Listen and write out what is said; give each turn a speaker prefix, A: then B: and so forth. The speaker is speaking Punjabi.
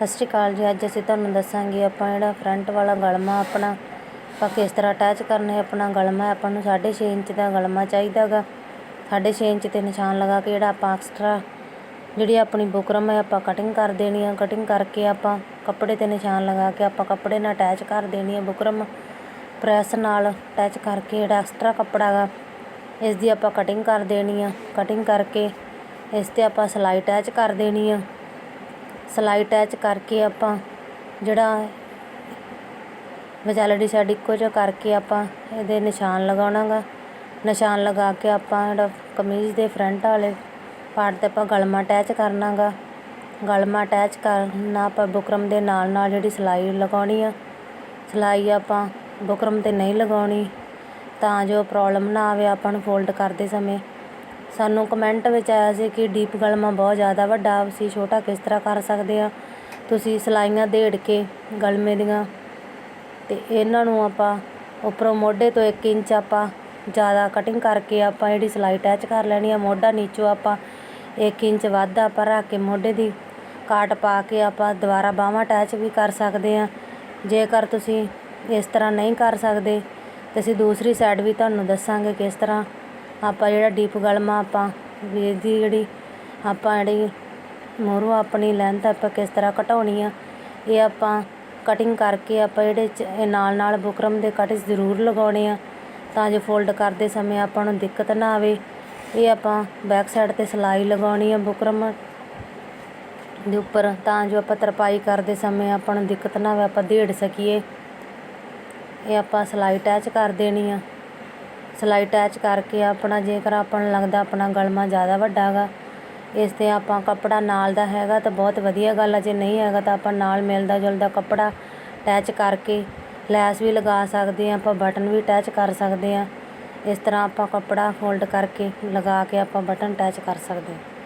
A: ਸਤਿ ਸ਼੍ਰੀ ਅਕਾਲ ਜੀ। ਅੱਜ ਅਸੀਂ ਤੁਹਾਨੂੰ ਦੱਸਾਂਗੇ ਆਪਾਂ ਜਿਹੜਾ ਫਰੰਟ ਵਾਲਾ ਗਲਮਾ ਆਪਣਾ ਆਪਾਂ ਕਿਸ ਤਰ੍ਹਾਂ ਅਟੈਚ ਕਰਨਾ ਹੈ ਆਪਣਾ ਗਲਮਾ ਹੈ, ਆਪਾਂ ਨੂੰ 6.5 ਇੰਚ ਦਾ ਗਲਮਾ ਚਾਹੀਦਾ ਗਾ। 6.5 ਇੰਚ ਤੇ ਨਿਸ਼ਾਨ ਲਗਾ ਕੇ ਜਿਹੜਾ ਆਪਾਂ ਐਕਸਟਰਾ ਜਿਹੜੀ ਆਪਣੀ ਬੁਕਰਮ ਹੈ ਆਪਾਂ ਕਟਿੰਗ ਕਰ ਦੇਣੀ ਆ। ਕਟਿੰਗ ਕਰਕੇ ਆਪਾਂ ਕੱਪੜੇ ਤੇ ਨਿਸ਼ਾਨ ਲਗਾ ਕੇ ਆਪਾਂ ਕੱਪੜੇ ਨਾਲ ਅਟੈਚ ਕਰ ਦੇਣੀ ਆ ਬੁਕਰਮ। ਪ੍ਰੈਸ ਨਾਲ ਅਟੈਚ ਕਰਕੇ ਜਿਹੜਾ ਐਕਸਟਰਾ ਕੱਪੜਾ ਗਾ ਇਸ ਦੀ ਆਪਾਂ ਕਟਿੰਗ ਕਰ ਦੇਣੀ ਆ। ਕਟਿੰਗ ਕਰਕੇ ਇਸ ਤੇ ਆਪਾਂ ਸਿਲਾਈ ਅਟੈਚ ਕਰ ਦੇਣੀ ਆ। ਸਿਲਾਈ ਅਟੈਚ ਕਰਕੇ ਆਪਾਂ ਜਿਹੜਾ ਵਿਚਾਲੜੀ ਸਾਈਡ ਇੱਕੋ ਜਿਹਾ ਕਰਕੇ ਆਪਾਂ ਇਹਦੇ ਨਿਸ਼ਾਨ ਲਗਾਉਣਾ ਗਾ ਨਿਸ਼ਾਨ ਲਗਾ ਕੇ ਆਪਾਂ ਜਿਹੜਾ ਕਮੀਜ਼ ਦੇ ਫਰੰਟ ਵਾਲੇ ਪਾਰਟ ਤੇ ਆਪਾਂ ਗਲਮਾ ਅਟੈਚ ਕਰਨਾ ਗਾ ਗਲਮਾ ਅਟੈਚ ਕਰਨਾ ਆਪਾਂ ਬੁਕਰਮ ਦੇ ਨਾਲ ਨਾਲ ਜਿਹੜੀ ਸਿਲਾਈ ਲਗਾਉਣੀ ਆ। ਸਿਲਾਈ ਆਪਾਂ ਬੁਕਰਮ ਤੇ ਨਹੀਂ ਲਗਾਉਣੀ ਤਾਂ ਜੋ ਪ੍ਰੋਬਲਮ ਨਾ ਆਵੇ ਆਪਾਂ ਨੂੰ ਫੋਲਡ ਕਰਦੇ ਸਮੇਂ। ਸਾਨੂੰ ਕਮੈਂਟ ਵਿੱਚ ਆਇਆ ਸੀ ਕਿ ਡੀਪ ਗਲਮਾ ਬਹੁਤ ਜ਼ਿਆਦਾ ਵੱਡਾ, ਅਸੀਂ ਛੋਟਾ ਕਿਸ ਤਰ੍ਹਾਂ ਕਰ ਸਕਦੇ ਆ? ਤੁਸੀਂ ਸਿਲਾਈਆਂ ਦੇੜ ਕੇ ਗਲਮੇ ਦੀਆਂ ਤੇ ਇਹਨਾਂ ਨੂੰ ਆਪਾਂ ਉੱਪਰੋਂ ਮੋਢੇ ਤੋਂ 1 ਇੰਚ ਆਪਾਂ ਜ਼ਿਆਦਾ ਕਟਿੰਗ ਕਰਕੇ ਆਪਾਂ ਜਿਹੜੀ ਸਿਲਾਈ ਅਟੈਚ ਕਰ ਲੈਣੀ ਆ। ਮੋਢਾ ਨੀਚੋਂ ਆਪਾਂ 1 ਇੰਚ ਵੱਧ ਆਪਾਂ ਰੱਖ ਕੇ ਮੋਢੇ ਦੀ ਕਾਟ ਪਾ ਕੇ ਆਪਾਂ ਦੁਬਾਰਾ ਬਾਹਾਂ ਅਟੈਚ ਵੀ ਕਰ ਸਕਦੇ ਆ। ਜੇਕਰ ਤੁਸੀਂ ਇਸ ਤਰ੍ਹਾਂ ਨਹੀਂ ਕਰ ਸਕਦੇ, ਤੇ ਅਸੀਂ ਦੂਸਰੀ ਸਾਈਡ ਵੀ ਤੁਹਾਨੂੰ ਦੱਸਾਂਗੇ ਕਿਸ ਤਰ੍ਹਾਂ ਆਪਾਂ ਜਿਹੜਾ ਡੀਪ ਗਲਮ ਆ, ਆਪਾਂ ਵੀ ਇਹਦੀ ਜਿਹੜੀ ਆਪਾਂ ਜਿਹੜੀ ਮੂਹਰੋਂ ਆਪਣੀ ਲੈਂਥ ਆਪਾਂ ਕਿਸ ਤਰ੍ਹਾਂ ਘਟਾਉਣੀ ਆ, ਇਹ ਆਪਾਂ ਕਟਿੰਗ ਕਰਕੇ ਆਪਾਂ ਜਿਹੜੇ ਚ- ਇਹ ਨਾਲ ਨਾਲ ਬੁਕਰਮ ਦੇ ਕਟਿੰਗ ਜ਼ਰੂਰ ਲਗਾਉਣੇ ਆ, ਤਾਂ ਜੋ ਫੋਲਡ ਕਰਦੇ ਸਮੇਂ ਆਪਾਂ ਨੂੰ ਦਿੱਕਤ ਨਾ ਆਵੇ। ਇਹ ਆਪਾਂ ਬੈਕ ਸਾਈਡ ਤੇ ਸਿਲਾਈ ਲਗਾਉਣੀ ਆ ਬੁਕਰਮ ਦੇ ਉੱਪਰ, ਤਾਂ ਜੋ ਆਪਾਂ ਤਰਪਾਈ ਕਰਦੇ ਸਮੇਂ ਆਪਾਂ ਨੂੰ ਦਿੱਕਤ ਨਾ ਆਵੇ, ਆਪਾਂ ਦੇੜ ਸਕੀਏ। ਇਹ ਆਪਾਂ ਸਿਲਾਈ ਅਟੈਚ ਕਰ ਦੇਣੀ ਆ। ਸਿਲਾਈ ਅਟੈਚ ਕਰਕੇ ਆਪਣਾ, ਜੇਕਰ ਆਪਾਂ ਨੂੰ ਲੱਗਦਾ ਆਪਣਾ ਗਲਮਾ ਜ਼ਿਆਦਾ ਵੱਡਾ ਗਾ, ਇਸ ਤੇ ਆਪਾਂ ਕੱਪੜਾ ਨਾਲ ਦਾ ਹੈਗਾ ਤਾਂ ਬਹੁਤ ਵਧੀਆ ਗੱਲ ਆ, ਜੇ ਨਹੀਂ ਹੈਗਾ ਤਾਂ ਆਪਾਂ ਨਾਲ ਮਿਲਦਾ ਜੁਲਦਾ ਕੱਪੜਾ ਅਟੈਚ ਕਰਕੇ ਲੈਸ ਵੀ ਲਗਾ ਸਕਦੇ ਹਾਂ, ਆਪਾਂ ਬਟਨ ਵੀ ਅਟੈਚ ਕਰ ਸਕਦੇ ਹਾਂ, ਇਸ ਤਰ੍ਹਾਂ ਆਪਾਂ ਕੱਪੜਾ ਫੋਲਡ ਕਰਕੇ ਲਗਾ ਕੇ ਆਪਾਂ ਬਟਨ ਅਟੈਚ ਕਰ ਸਕਦੇ ਹਾਂ।